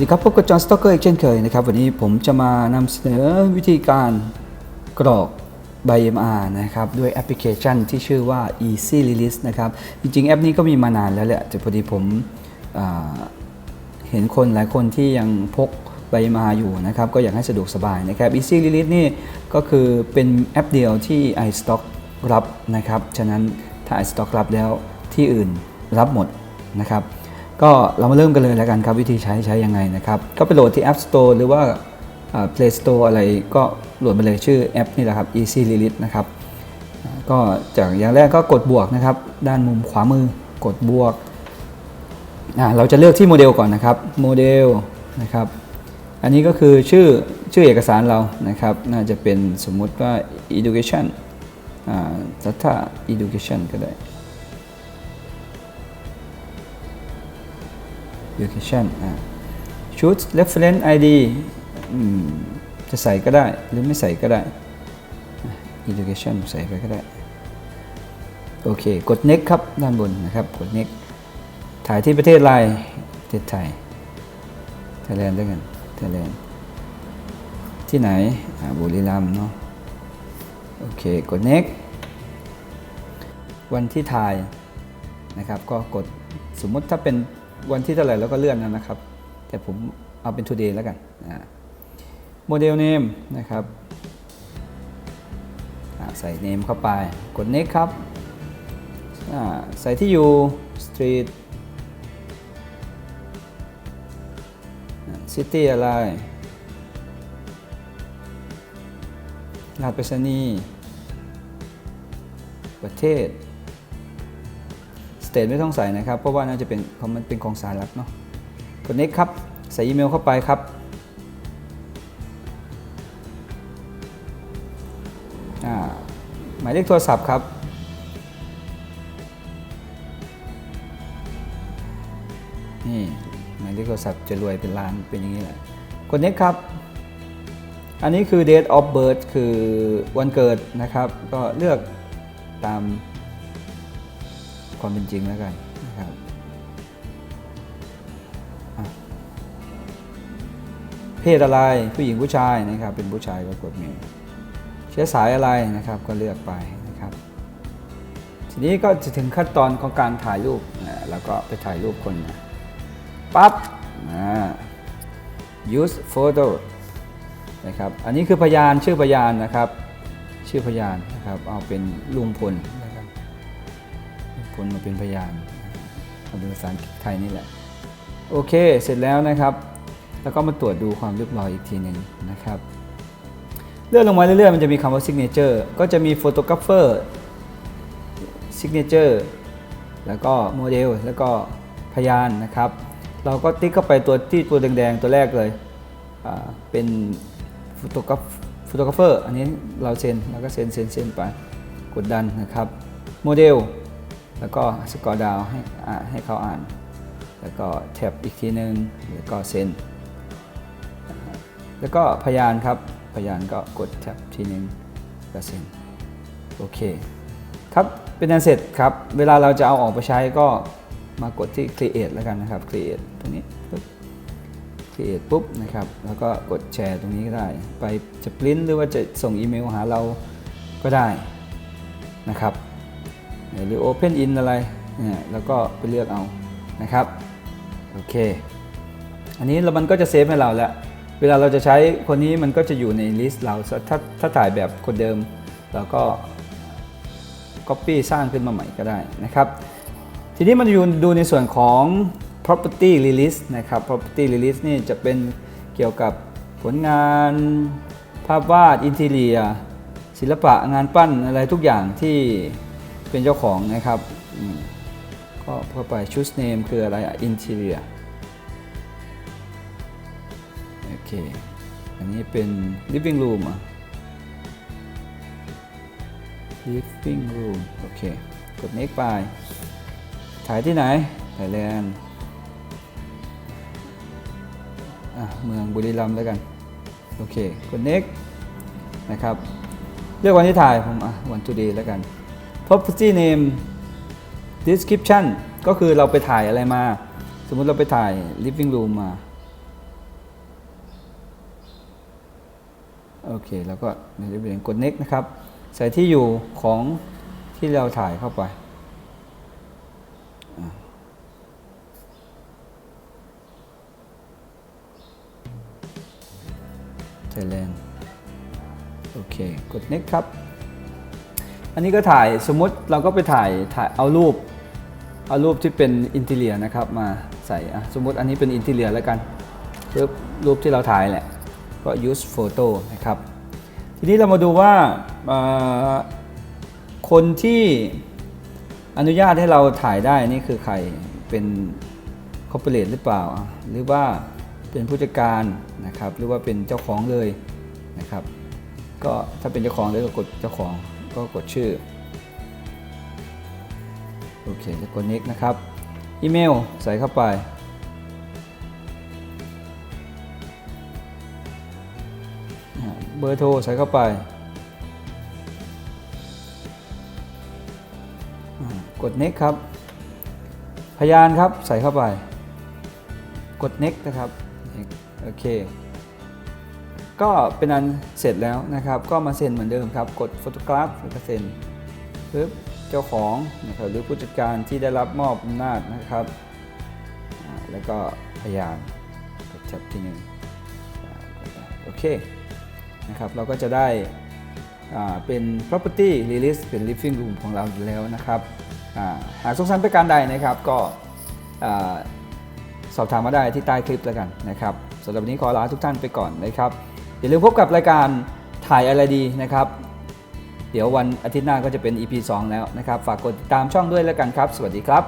วัสดีครับ พบกับจอห์นสต็อกเกอร์อีกเช่นเคยนะครับ วันนี้ผมจะมานำเสนอวิธีการกรอกใบ MR นะครับ ด้วยแอปพลิเคชันที่ชื่อว่า Easy Release นะครับ จริงๆ แอปนี้ก็มีมานานแล้วแหละ แต่พอดีผมเห็นคนหลายคนที่ยังพกใบ MR อยู่นะครับ ก็อยากให้สะดวกสบายนะครับ Easy Release นี่ก็คือเป็นแอปเดียวที่ iStock รับนะครับ ฉะนั้นถ้า iStock รับแล้วที่อื่นรับหมดนะครับ ก็เรามาเริ่มกันเลยแล้วกันครับวิธีใช้ใช้ยังไงนะครับ ก็ไปโหลดที่ App Store หรือว่า Play Store อะไรก็โหลดมาเลยชื่อแอปนี่แหละครับ Easy Release นะครับก็จากอย่างแรกก็กดบวกนะครับ ด้านมุมขวามือกดบวกเราจะเลือกที่โมเดลก่อนนะครับโมเดลนะครับ อันนี้ก็คือชื่อชื่อเอกสารเรานะครับ น่าจะเป็นสมมุติว่า education อ่า data education ก็ได้ education อ่า Shoot reference ID จะใส่ก็ได้หรือไม่ใส่ก็ได้ education ใส่ไปก็ได้ โอเค กด next ครับ ด้านบนนะครับ กด next ถ่ายที่ประเทศอะไรประเทศไทยไทยแลนด์ด้วยกันไทยแลนด์ที่ไหนบุรีรัมย์เนาะโอเค กด next วันที่ถ่ายนะครับ ก็กดสมมติถ้าเป็น วันที่เท่าไหร่แล้วก็เลื่อนนะครับ แต่ผมเอาเป็น today แล้วกันโมเดล name นะครับใส่ name เข้าไปกด next ครับใส่ที่อยู่ street city อะไรรหัสไปรษณีย์ประเทศ สเตทไม่ต้องใส่นะครับ เพราะว่าน่าจะเป็นเพราะมันเป็นของสารลักเนาะกด next ครับ ใส่อีเมลเข้าไปครับอ่าหมายเลขโทรศัพท์ครับนี่หมายเลขโทรศัพท์จะรวยเป็นล้านเป็นอย่างนี้แหละกด next ครับ อันนี้คือ date of birth คือวันเกิดนะครับ ก็เลือกตาม ความเป็นจริงแล้วกันนะครับเพศอะไรผู้หญิงผู้ชายนะครับเป็นผู้ชายก็กดเมลเชื้อสายอะไรนะครับก็เลือกไปนะครับ ทีนี้ก็จะถึงขั้นตอนของการถ่ายรูปนะแล้วก็ไปถ่ายรูปคนนะปั๊บนะ use photo นะครับอันนี้คือพยานชื่อพยานนะครับ ชื่อพยานนะครับเอาเป็นลุงพล ลมาเป็นพยานมาเป็นภาษาไทยนี่แหละ โอเค เสร็จแล้วนะครับ แล้วก็มาตรวจดูความเรียบร้อยอีกทีหนึ่งนะครับ เลื่อนลงมาเรื่อยๆ มันจะมีคำว่า signature ก็จะมี photographer signature แล้วก็โมเดล แล้วก็พยานนะครับ เราก็ติ๊กเข้าไปตัวที่ตัวแดงๆ ตัวแรกเลย เป็น photograph- photographer อันนี้เราเซ็น แล้วก็เซ็นเซ็นเซ็นไป กดดันนะครับ โมเดล แล้วก็สกอร์ดาวให้ให้เขาอ่าน แล้วก็แท็บอีกทีหนึ่งแล้วก็เซ็น แล้วก็พยานครับ พยานก็กดแท็บทีหนึ่งก็เซ็น โอเค ครับ เป็นอันเสร็จครับ เวลาเราจะเอาออกไปใช้ก็มากดที่ create แล้วกันนะครับ create ตรงนี้ปุ๊บ create ปุ๊บนะครับ แล้วก็กดแชร์ตรงนี้ก็ได้ ไปจะปริ้นหรือว่าจะส่งอีเมลหาเราก็ได้นะครับ หรือ Open In อะไรแล้วก็ไปเลือกเอานะครับโอเค อันนี้มันก็จะเซฟให้เราแล้วเวลาเราจะใช้คนนี้มันก็จะอยู่ในลิสต์เราถ้าถ้าถ่ายแบบคนเดิม เราก็ Copy สร้างขึ้นมาใหม่ก็ได้นะครับ ทีนี้มันอยู่ดูในส่วนของ property release นะครับ property release นี่จะเป็นเกี่ยวกับผลงานภาพวาดอินทีเรีย ศิลปะงานปั้นอะไรทุกอย่างที่ เป็นเจ้าของนะครับก็เข้าไป choose name คืออะไรอะ interior โอเค อันนี้เป็น living room อะ living room โอเค กด next ไปถ่ายที่ไหนไทยแลนด์เมืองบุรีรัมย์แล้วกัน โอเคกด next นะครับ เลือกวันที่ถ่ายผมอะวัน today แล้วกัน property name description ก็คือเราไปถ่ายอะไรมา สมมติเราไปถ่าย living room มา โอเค แล้วก็ในเรื่องกด next นะครับ ใส่ที่อยู่ของที่เราถ่ายเข้าไป Thailand โอเค กด next ครับ อันนี้ก็ถ่ายสมมติเราก็ไปถ่ายถ่ายเอารูป เอารูปที่เป็นอินทีเลียนะครับมาใส่อะสมมติอันนี้เป็นอินทีเลียแล้วกันรูปรูปที่เราถ่ายแหละก็ use photo นะครับ ทีนี้เรามาดูว่าคนที่อนุญาตให้เราถ่ายได้นี่คือใครเป็นคอร์ปอเรทหรือเปล่า หรือว่าเป็นผู้จัดการนะครับ หรือว่าเป็นเจ้าของเลยนะครับ ก็ถ้าเป็นเจ้าของเลยก็กดเจ้าของ ก็กดชื่อ โอเคแล้วกด next นะครับ อีเมลใส่เข้าไป เบอร์โทรใส่เข้าไป กด next ครับ พยานครับใส่เข้าไป กด next นะครับ โอเค ก็เป็นอันเสร็จแล้วนะครับ ก็มาเซ็นเหมือนเดิมครับ กด photograph แล้วก็เซ็นปึ๊บเจ้าของนะครับหรือผู้จัดการที่ได้รับมอบอำนาจนะครับ แล้วก็พยานกดแท็บที่หนึ่งโอเคนะครับเราก็จะได้เป็น property release เป็น living room ของเราอยู่แล้วนะครับหากสงสัยประการใดนะครับก็สอบถามมาได้ที่ใต้คลิปแล้วกันนะครับสำหรับวันนี้ขอลาทุกท่านไปก่อนนะครับ อย่าลืมพบกับรายการถ่ายอะไรดีนะครับ เดี๋ยววันอาทิตย์หน้าก็จะเป็น EP 2 แล้วนะครับ ฝากกดติดตามช่องด้วยแล้วกันครับ สวัสดีครับ